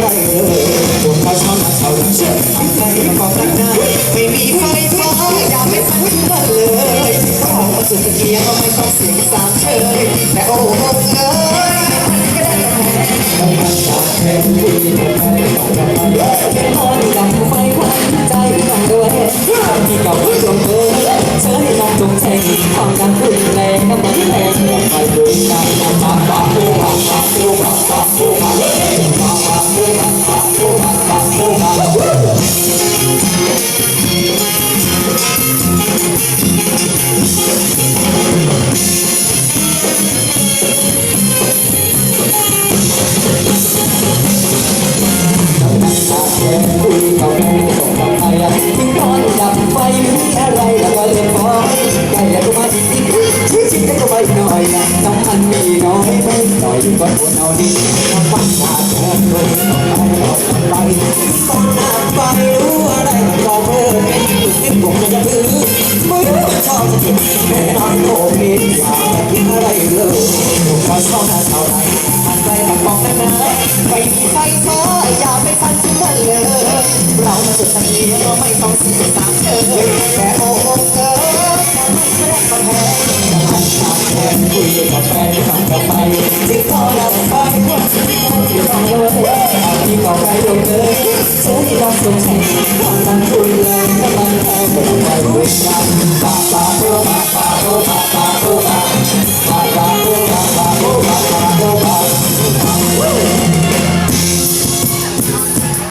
ไปกินอะไรเลยพวกเขาชอบนะชาวเชื่อทำใจก็รักนะไม่มีไฟฟ้าอย่าไปฟังกันเลยก็ออกมาสุดเกียร์ก็ไม่ต้องเสียงสามเชยแต่โอ้โหเอ้ยก็ได้แต่แพ้ไม่มันจากแค่คุยแต่แค่ต้องการเป็นพอดีดังไฟควันใจต้องด้วยที่เก่าจงเบอเชิญให้น้องจงเช็ความดังรุนแรงก็เหมือนแรงไป ก็ทนเอาดีน้ำมันมาเกินเลยไปไปต้อนหน้าไปรู้อะไรมันก็เพิ่มเป็นตุกเป็นบกมันจะถือไม่รู้มันชอบจะกินแม่นอนโง่มีอยากจะกินอะไรเลยผมก็ชอบหน้าเท่าไรมันไปมันบอกกันนะไปมีไฟฟ้าออย่าไปฟันถึงมันเลยเรามาสุดทันทีเราไม่ต้องเสียสามเชยแต่โอ้ คุยกับแฟนทำกับไปที่ขอรับไปว่าที่ต้องเลยเอาที่ก็ไปลงเลยเธอที่เราสนใจความมันคุยแล้วมันแพ้ก็ต้องไปด้วยกัน